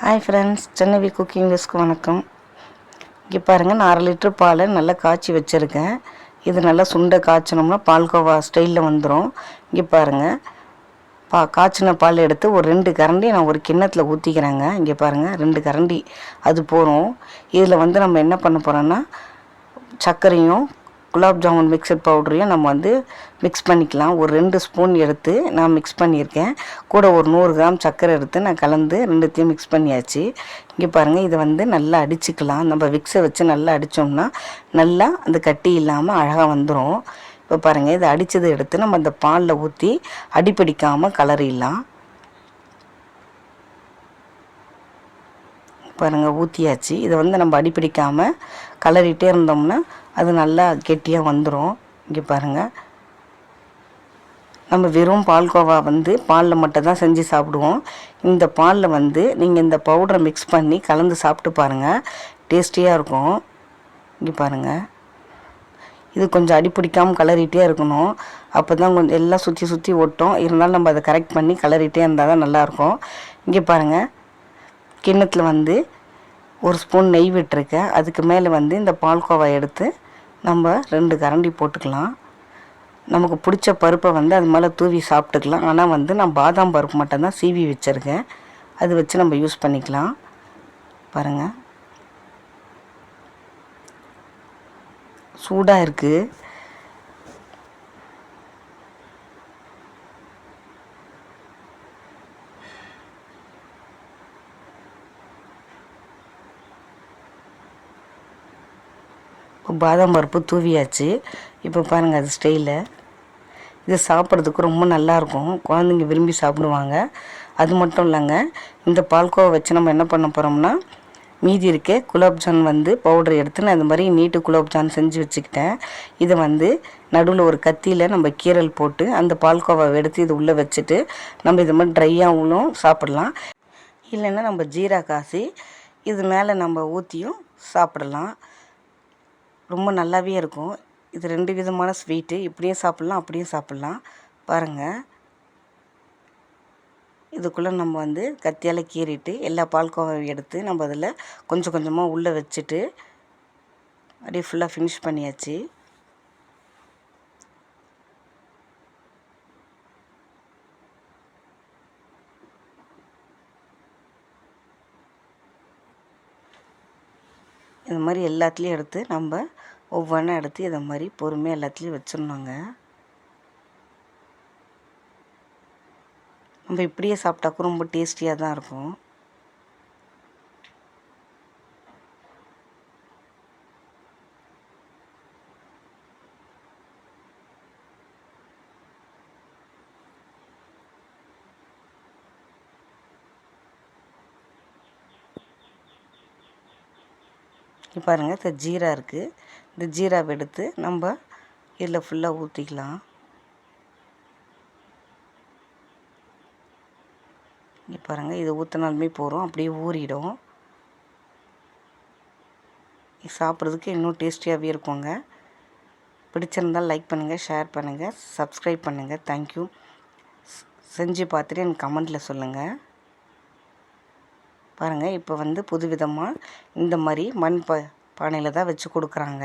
Hi friends Chennai cooking விஸ்க்கு வணக்கம். இங்கே பாருங்கள் நான் அரை லிட்டர் பாலை நல்லா காய்ச்சி வச்சுருக்கேன். இது நல்லா சுண்டை காய்ச்சினோம்னா பால்கோவா ஸ்டைலில் வந்துடும் இங்கே பாருங்கள் பா காய்ச்சின பால் எடுத்து ஒரு ரெண்டு கரண்டி நான் ஒரு கிண்ணத்தில் ஊற்றிக்கிறேங்க இங்கே பாருங்கள் ரெண்டு கரண்டி அது போகிறோம் இதில் வந்து நம்ம என்ன பண்ண போகிறோன்னா சர்க்கரையும் குலாப் ஜாமுன் மிக்சர் பவுடரையும் நம்ம வந்து மிக்ஸ் பண்ணிக்கலாம். ஒரு ரெண்டு ஸ்பூன் எடுத்து நான் மிக்ஸ் பண்ணியிருக்கேன். கூட ஒரு நூறு கிராம் சர்க்கரை எடுத்து நான் கலந்து ரெண்டுத்தையும் மிக்ஸ் பண்ணியாச்சு. இங்கே பாருங்கள் இதை வந்து நல்லா அடிச்சுக்கலாம். நம்ம விக்ஸை வச்சு நல்லா அடித்தோம்னா நல்லா அந்த கட்டி இல்லாமல் அழகாக வந்துடும் இப்போ பாருங்கள் இதை அடித்ததை எடுத்து நம்ம அந்த பாலில் ஊற்றி அடிப்பிடிக்காமல் கலரிடலாம். பாருங்கள் ஊற்றியாச்சு இதை வந்து நம்ம அடிப்பிடிக்காமல் கலரிட்டே இருந்தோம்னா அது நல்லா கெட்டியாக வந்துடும் இங்கே பாருங்கள் நம்ம வெறும் பால்கோவா வந்து பாலில் மட்டும் தான் செஞ்சு சாப்பிடுவோம். இந்த பாலில் வந்து நீங்கள் இந்த பவுடரை மிக்ஸ் பண்ணி கலந்து சாப்பிட்டு பாருங்கள் டேஸ்டியாக இருக்கும். இங்கே பாருங்கள் இது கொஞ்சம் அடிப்பிடிக்காமல் கலரிட்டே இருக்கணும். அப்போ தான் கொஞ்சம் எல்லாம் சுற்றி சுற்றி ஒட்டும். இருந்தாலும் நம்ம அதை கரெக்ட் பண்ணி கலரிட்டே இருந்தால் தான் நல்லாயிருக்கும் இங்கே பாருங்கள் கிண்ணத்தில் வந்து ஒரு ஸ்பூன் நெய் விட்டுருக்கேன் அதுக்கு மேலே வந்து இந்த பால்கோவா எடுத்து நம்ம ரெண்டு கரண்டி போட்டுக்கலாம். நமக்கு பிடிச்ச பருப்பை வந்து அது மேலே தூவி சாப்பிட்டுக்கலாம். ஆனால் வந்து நான் பாதாம் பருப்பு மட்டும்தான் சீவி வச்சுருக்கேன். அது வச்சு நம்ம யூஸ் பண்ணிக்கலாம். பாருங்கள் சூடாக இருக்குது பாதாம் பருப்பு தூவியாச்சு. இப்போ பாருங்கள் அது ஸ்டைலில் இது சாப்பிட்றதுக்கு ரொம்ப நல்லாயிருக்கும். குழந்தைங்க விரும்பி சாப்பிடுவாங்க. அது மட்டும் இல்லைங்க இந்த பால்கோவா வச்சு நம்ம என்ன பண்ண போகிறோம்னா மீதி இருக்க குலாப்ஜான் வந்து பவுடர் எடுத்து நான் இந்த மாதிரி நீட்டு குலாப்ஜான் செஞ்சு வச்சுக்கிட்டேன். இதை வந்து நடுவில் ஒரு கத்தியில் நம்ம கீரல் போட்டு அந்த பால்கோவாவை எடுத்து இது உள்ளே வச்சுட்டு நம்ம இது மாதிரி ட்ரையாகவும் சாப்பிடலாம். இல்லைன்னா நம்ம ஜீரா காசி இது மேலே நம்ம ஊற்றியும் சாப்பிடலாம். ரொம்ப நல்லாவே இருக்கும். இது ரெண்டு விதமான ஸ்வீட்டு இப்படியும் சாப்பிட்லாம் அப்படியும் சாப்பிட்லாம். பாருங்கள் இதுக்குள்ளே நம்ம வந்து கத்தியால் கீறிட்டு எல்லா பால்கோவையும் எடுத்து நம்ம அதில் கொஞ்சம் கொஞ்சமாக உள்ளே வச்சுட்டு அப்படியே ஃபுல்லாக ஃபினிஷ் பண்ணியாச்சு. இது மாதிரி எல்லாத்துலேயும் எடுத்து நம்ம ஒவ்வொன்றா எடுத்து இதை மாதிரி பொறுமையாக எல்லாத்துலேயும் வச்சிடணுங்க. நம்ம இப்படியே சாப்பிட்டாக்கும் ரொம்ப டேஸ்டியாக தான் இருக்கும். இங்கே பாருங்கள் இந்த ஜீரா இருக்குது இந்த ஜீராவை எடுத்து நம்ம இதில் ஃபுல்லாக ஊற்றிக்கலாம் இங்கே பாருங்கள் இது ஊற்றினாலுமே போகிறோம் அப்படியே ஊறிடும். சாப்பிட்றதுக்கு இன்னும் டேஸ்டியாகவே இருக்குங்க. பிடிச்சிருந்தால் லைக் பண்ணுங்கள் ஷேர் பண்ணுங்கள் சப்ஸ்கிரைப் பண்ணுங்கள் தேங்க்யூ செஞ்சு பார்த்துட்டு எனக்கு கமெண்ட்டில் சொல்லுங்கள் பாருங்கள் இப்போ வந்து புதுவிதமாக இந்த மாதிரி மண் ப பானையில் தான் வச்சு கொடுக்குறாங்க.